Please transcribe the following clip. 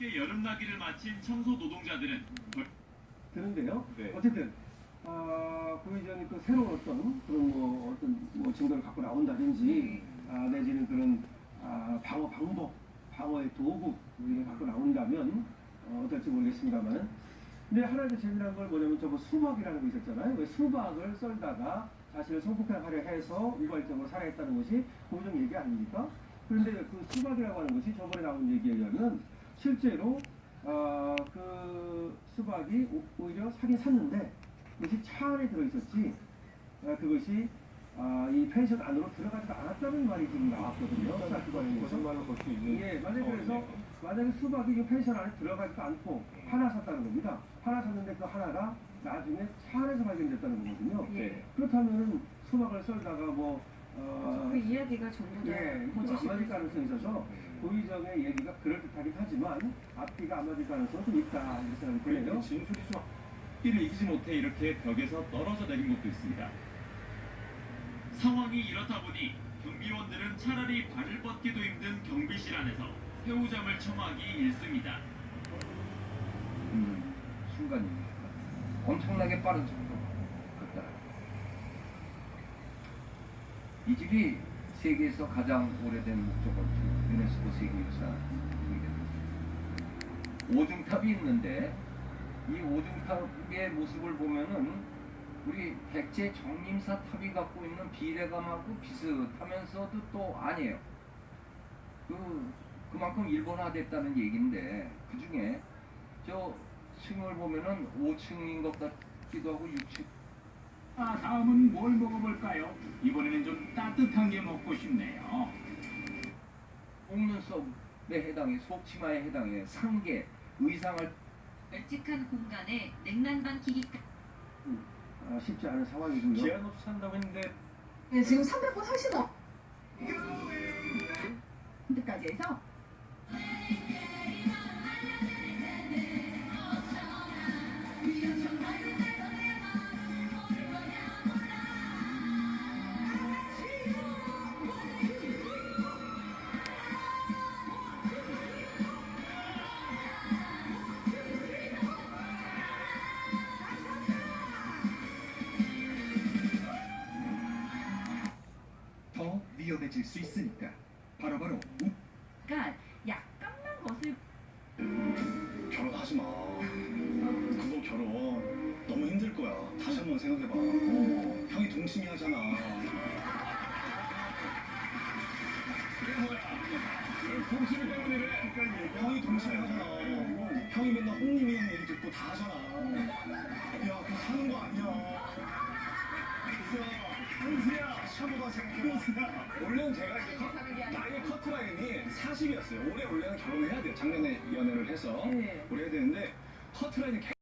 여름나기를 마친 청소 노동자들은 벌- 되는데요. 네. 어쨌든 아, 고의정이 또 새로운 어떤 그런 뭐 어떤 뭐 증거를 갖고 나온다든지 아, 내지는 그런 아, 방어 방법, 방어의 도구 우리가 갖고 나온다면 어, 어떨지 모르겠습니다만. 근데 하나 더 재미난 걸 뭐냐면 저거 수박이라는 거 있었잖아요. 왜 수박을 썰다가 자신을 성폭행하려 해서 우발적으로 살해했다는 것이 고의정 얘기 아닙니까? 그런데 그 수박이라고 하는 것이 저번에 나온 얘기에 의하면 실제로 어, 그 수박이 오- 오히려 사긴 샀는데 그것이 차 안에 들어있었지 어, 그것이 아, 이 펜션 안으로 들어가지도 않았다는 말이 지금 나왔거든요. 거짓말로 볼수 있는 예, 만약에 그래서 만약에 수박이 이 펜션 안에 들어가지도 않고 하나 샀다는 겁니다. 하나 샀는데 그 하나가 나중에 차 안에서 발견됐다는 거거든요. 네. 그렇다면은 수박을 썰다가 뭐 어, 그 이야기가 전부 다 예, 맞을 가능성이 있어서 고의정의 얘기가 그럴듯하긴 하지만 앞뒤가 안 맞을 가능성은 좀 있다 이렇게 생각이 드네요. 진술이 좀 이를 이기지 못해 이렇게 벽에서 떨어져 내린 것도 있습니다. 상황이 이렇다 보니 경비원들은 차라리 발을 뻗기도 힘든 경비실 안에서 새우잠을 청하기 일쑤입니다. 있는 순간입니다. 엄청나게 빠른 속도 같다. 이 집이 세계에서 가장 오래된 목조 건축 유네스코 세계유산 등재됐습니다. 오중탑이 있는데 이 오중탑의 모습을 보면은 우리 백제 정림사 탑이 갖고 있는 비례감하고 비슷하면서도 또 아니에요. 그 그만큼 일본화됐다는 얘기인데 그 중에 저 층을 보면은 5층인 것 같기도 하고 6층. 아, 다음은 뭘 먹어볼까요? 이번에는 좀 따뜻한 게 먹고 싶네요. 속눈썹에 해당해 속치마에 해당해 상계 의상을 널찍한 공간에 냉난방 기기까지 아, 쉽지 않은 상황이고요. 기한 없이 산다고 했는데 네, 지금 300번 훨씬 넘. 까지 해서 위험해질 수 있으니까 바로바로 우- 그러니까 약간만 거슬 결혼하지 마. 그거 결혼 너무 힘들 거야. 다시 한번 생각해봐. 어, 형이 동심이 하잖아. 그게 뭐야? 동심이 때문이래. 형이 동심이 하잖아. 형이 맨날 홍림이 형 얘기 듣고 다 하잖아. 야, 그거 사는 거 아니야. 원래는 제가 이제 컷, 나의 커트라인이 40이었어요. 올해 원래는 결혼을 해야 돼요. 작년에 연애를 해서. 네. 올해 해야 되는데 커트라인이